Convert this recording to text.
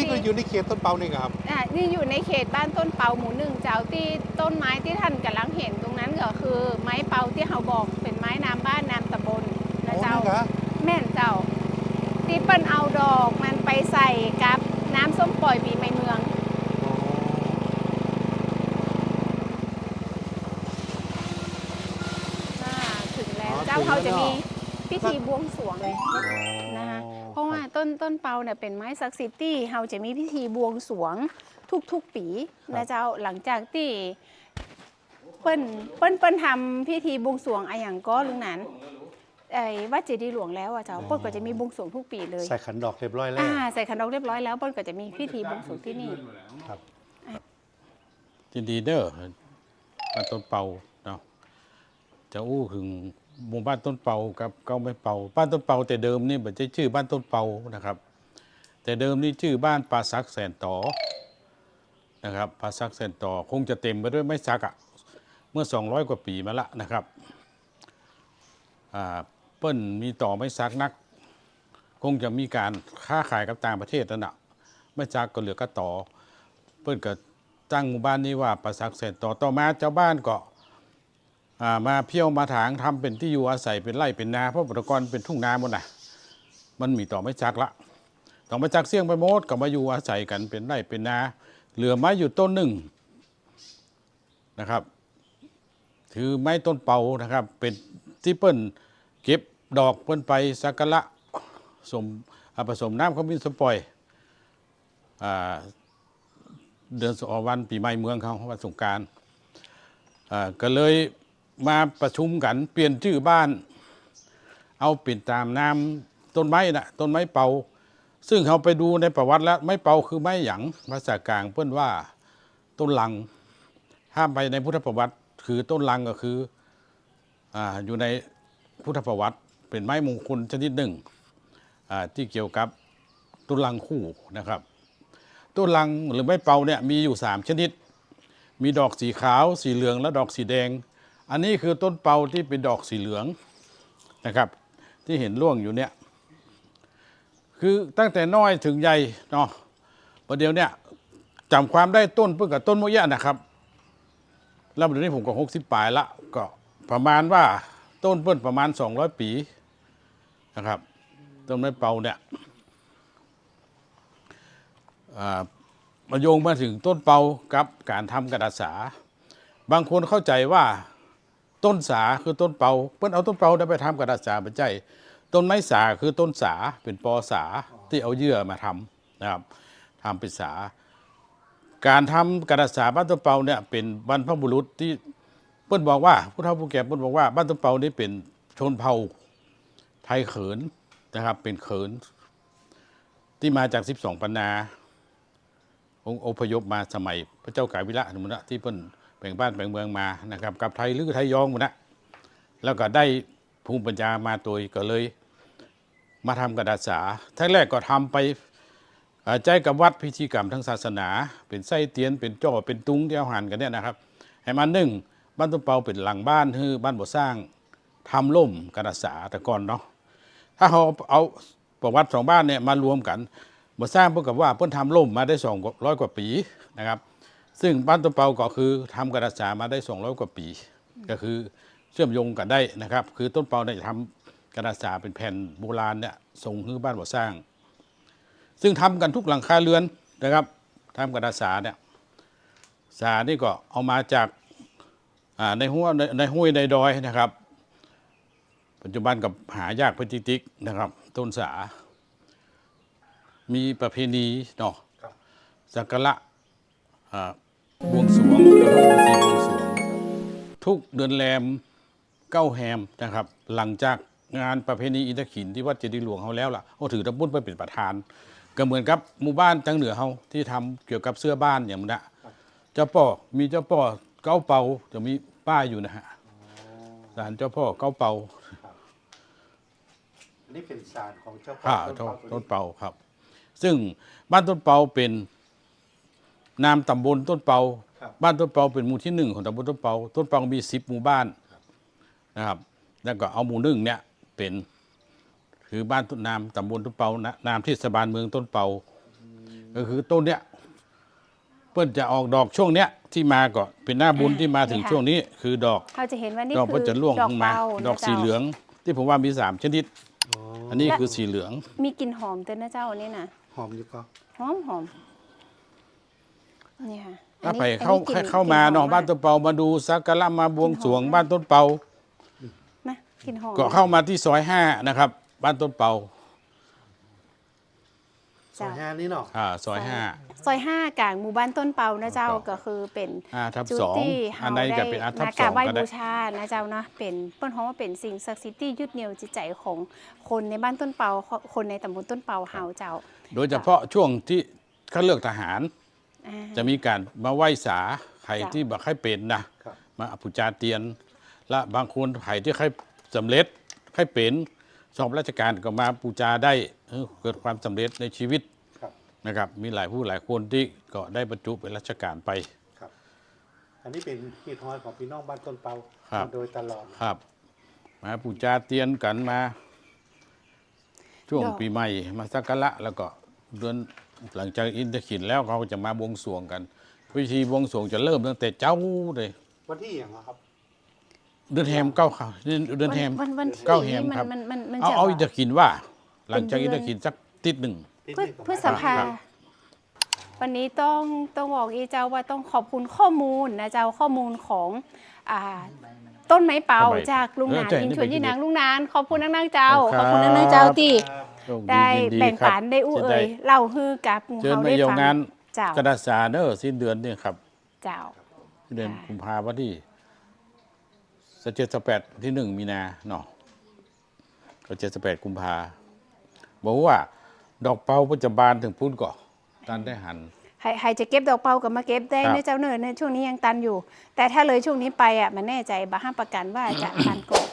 นี่ก็อยู่ในเขตต้นเปานี่ครับอะนี่อยู่ในเขตบ้านต้นเปาหมู่หนึ่งเจ้าที่ต้นไม้ที่ท่านกำลังเห็นตรงนั้นก็คือ ไม้เปาที่เขาบอกเป็นไม้นามบ้านนามตำบลโอ้นะเจ้านี่เหรอแม่นเจ้าที่เปิ้นเอาดอกมันไปใส่กับน้ำส้มปล่อยปีใหม่เมืองอ่าถึงแล้วเจ้าเขาจะมีพิธีบวงสรวงเลย ต้นต้นเปาเนี่ยเป็นไม้ศักดิ์สิทธิ์ที่เขาจะมีพิธีบวงสรวงทุกๆปีนะเจ้าหลังจากที่เปิ้นเปิ้นเปิ้นทำพิธีบวงสรวงอะอย่างก็ลุงนั้นไอ้วัดเจดีย์หลวงแล้วอะเจ้าเปิ้นก็จะมีบวงสรวงทุกปีเลยใส่ขันดอกเรียบร้อยแล้วอ่าใส่ขันดอกเรียบร้อยแล้วเปิ้นก็จะมีพิธีบวงสรวงที่นี่ครับยินดีเด้อบ้านต้นเปาเนาะ จะอู้ถึงหมู่บ้านต้นเปากับเก้าไม่เปาบ้านต้นเปาแต่เดิมนี่มันจะชื่อบ้านต้นเปานะครับ แต่เดิมนี่ชื่อบ้านปาซักแสนต่อนะครับปาซักแสนต่อคงจะเต็มไปด้วยไม้ซักอะเมื่อ 200 กว่าปีมาละนะครับอ่าเปิ้นมีต่อไม้ซักนัก คงจะมีการค้าขายกับต่างประเทศนั่นแหะไม่ซักก็เหลือก็ต่อ เปิ้นก็ตั้งหมู่บ้านนี้ว่าประสักเสร็จต่อต่อมาเจ้าบ้านก็ มาเพี้ยวมาถางทำเป็นที่อยู่อาศัยเป็นไร่เป็นนาเพราะปรกรเป็นทุ่งนาหมดนะมันมีต่อไม่จักละต่อมาจักเสี่ยงไปหมดก็มาอยู่อาศัยกันเป็นไร่เป็นนา เหลือไม้อยู่ต้นหนึ่งนะครับ ถือไม้ต้นเปานะครับ เป็นที่เปิ้นเก็บดอกเปิ้นไปสักการะสมผสมน้ำขมิ้นสมปล่อยอเดือนสอวันปีใหม่เมืองเขาวันสงการก็เลย มาประชุมกันเปลี่ยนชื่อบ้าน เอาเปลี่ยนตามนามต้นไม้นะต้นไม้เป่า ซึ่งเขาไปดูในประวัติแล้วไม้เป่าคือไม้หยังภาษากลางเพื่อนว่าต้นลังห้ามไปในพุทธประวัติ คือต้นลังก็คืออาอยู่ในพุทธประวัติ เป็นไม้มงคลชนิดหนึ่งอ่าที่เกี่ยวกับต้นลังคู่นะครับต้นลังหรือไม้เป่าเนี่ยมีอยู่ 3 ชนิด มีดอกสีขาว สีเหลืองและดอกสีแดง อันนี้คือต้นเปาที่เป็นดอกสีเหลืองนะครับ ที่เห็นร่วงอยู่เนี่ย คือตั้งแต่น้อยถึงใหญ่เนาะประเดี๋ยวเนี่ยจำความได้ต้นเพื่อกับต้นมะยะนะครับ แล้วเดี๋ยวนี้ผมก็หกสิบปลายละก็ประมาณว่าต้นเปิ้นประมาณ200ปีนะครับ ต้นไม้เป่าเนี่ยมาโยงมาถึงต้นเปากับการทำกระดาษสา บางคนเข้าใจว่า ต้นสาคือต้นเปาเพื่อนเอาต้นเปาได้ไปทำกระดาษสาเป็นใจต้นไม้สาคือต้นสาเป็นปอสาที่เอาเยื่อมาทำนะครับทำเป็นสา การทำกระดาษสาบ้านต้นเปาเนี่ยเป็นบรรพบุรุษที่เพื่อนบอกว่าผู้เฒ่าผู้แก่เพื่อนบอกว่าบ้านต้นเปานี่เป็นชนเผ่าไทยเขินนะครับ เป็นเขิน ที่มาจาก 12 ปันนาองค์อพยพมาสมัยพระเจ้ากาวิระนุนะที่เพิ่น แบ่งบ้านแบ่งเมืองมานะครับกับไทยหรือไทยยองหมดนะแล้วก็ได้ภูมิปัญญามาตัวก็เลย มาทำกระดาษสาทั้งแรกก็ทำไปใจกับวัดพิธีกรรมทางศาสนา เป็นไส้เตียนเป็นจ่อเป็นตุงที่เอาหันกันเนี่ยนะครับให้มันหนึ่งบ้านต้นเปาเป็นหลังบ้านคือบ้านบ่สร้างทำล่มกระดาษสาแต่ก่อนเนาะถ้าเขาเอาประวัติสองบ้านเนี่ยมารวมกันมาสร้างเพื่อกับว่าเพิ่นทำล่มมาได้200กว่าปีนะครับ ซึ่งบ้านต้นเปาก็คือทำกระดาษสามาได้200กว่าปี ก็คือเชื่อมโยงกันได้นะครับ คือต้นเปาเนี่ยจะทำกระดาษสาเป็นแผ่นโบราณเนี่ยส่งให้บ้านบ่อสร้าง ซึ่งทำกันทุกหลังคาเรือนนะครับทำกระดาษสาเนี่ยสานี่ก็เอามาจากอ่าในห้วยในในห้วยในดอยนะครับ ปัจจุบันกับหายากเป็นติ๊กๆนะครับ ต้นสา มีประเพณีเนาะครับสักการะอ่า บวงสรวงพิธีบวงสรวง ทุกเดือนแรมเก้าแฮมนะครับ หลังจากงานประเพณีอินทขินที่วัดเจดีย์หลวงเขาแล้วล่ะเขาถือตะบุญไปเป็นประธาน ก็เหมือนกับหมู่บ้านทั้งเหนือเขาที่ทำเกี่ยวกับเสื้อบ้านอย่างนั้นนะเจ้าพ่อมีเจ้าพ่อเก้าเปาจะมีป้ายอยู่นะฮะศาลเจ้าพ่อเก้าเปาอันนี้เป็นสารของเจ้าอ่าต้นต้นเปาตัวนี้ต้นเปาครับ ซึ่งบ้านต้นเปาเป็น นามตำบลต้นเปาครับบ้านต้นเปาเป็นหมู่ที่หนึ่งของตำบลต้นเปา ต้นเปามีสิบหมู่บ้านนะครับ แล้วก็เอาหมู่หนึ่งเนี่ยเป็นคือบ้านต้นนามตำบลต้นเปานะนามเทศบาลเมืองต้นเปา ก็คือต้นเนี้ยเปิ้นจะออกดอกช่วงเนี้ยที่มาก็เป็นหน้าบุญอ่าที่มาถึงนี่ค่ะช่วงนี้ คือดอกเขาจะเห็นว่านี่ดอกคืก็อจะร่วงดอกลงมาเปาดอกนะสีจ้าเหลือง ที่ผมว่ามีสามชนิดอ๋ออันนี้และคือสีเหลือง มีกลิ่นหอมเต้นนะเจ้าอันนี้นะหอมอยู่ก็หอมหอม นี่ค่ะอัถ้านนี้ไปเข้าอันนี้กลิ่นเข้ามาลิ่หอเนาะบ้านมต้นเปามาดูสักการะมาบวงสรวงบ้านต้นเปา นะกลิ่นหอมก็เข้ามาที่ซอยห้านะครับ บ้านต้นเปาซอยห้านี่เนาะอ่าซอยห้าซอยห้ากลางหมู่บ้านต้นเปานะเจ้าครับก็คือเป็น อ่าทับจุดสองที่อันเฮาใดได้ก็เป็นอันทับมาสกราอบงไหว้ก็ได้ บูชานะเจ้าเนาะเป็นเปิ้นฮ้องว่าเป็นสิ่งศักดิ์สิทธิ์ที่ยึดเหนี่ยวจิตใจของคนในบ้านต้นเปาคนในตำบลต้นเปาเฮาเจ้าโดยเฉพาะช่วงที่เขาเลือกทหารอ่า จะมีการมาไหว้สาใครจ้ะที่บักให้เป็นนะครับมาอภิจาเตียน และบางคนใครที่ใครสำเร็จใครเป็นสอบราชการก็มาปูจาได้เออเกิดความสำเร็จในชีวิตครับนะครับ มีหลายผู้หลายคนที่ก็ได้บรรจุเป็นราชการไปครับ อันนี้เป็นฮีทฮอยของพี่น้องบ้านต้นเปาครับมาโดยตลอดครับ มาปูจาเตียนกันมา ช่วงดอกปีใหม่มาสักการะแล้วก็เดือน หลังจากอินทขินแล้วเขาก็จะมาบวงสรวงกันพิธีบวงสรวงจะเริ่มตั้งแต่เจ้าเลย วันที่อย่างอะครับ เดือนแฮมเก้าค่ะเดือนเดือนแฮมวันวันที่เก้าแฮมนี่ครับมันมันมันเอาจะเอาว่าอินทขินว่า หลังจากเป็อินนเดืทอนขินสักติดหนึ่งที่พฤนี่ของพฤษภา ครับ วันนี้ต้องต้องบอกอีเจ้าว่าต้องขอบคุณข้อมูลนะเจ้าข้อมูลของอ่าต้นไม้เปาทำไมจากลุงนานเออใช่ยินนี่ชวนเป็นยี่นางที่ลุงนานขอบคุณนักนางเจ้าคขรับอบคุณนักนางเจ้าที่โช คได้ยินแบ่งครับปันได้อู้จะเอ่ยเล่าฮือกับหมู่เชิญเฮามาได้เยี่ยมฟังงานเจ้ากระดาษสาเนอร์สิ้นเดือนนี่ครับเจ้า เดือนค่ะกุมภาพันธ์ที่สเจ็ดสแปดที่หนึ่งมีนาเนาะก็เจ็ดสแปดกุมภาบอกว่า ดอกเปาปัจจุบันถึงพูดก่อตันได้หัน ใครใครจะเก็บดอกเปากับมาเก็บได้ครับ นะเจ้าเนินในช่วงนี้ยังตันอยู่ แต่ถ้าเลยช่วงนี้ไปอะมันแน่ใจบ้าห้ามประกันว่าจะ ตันก่อน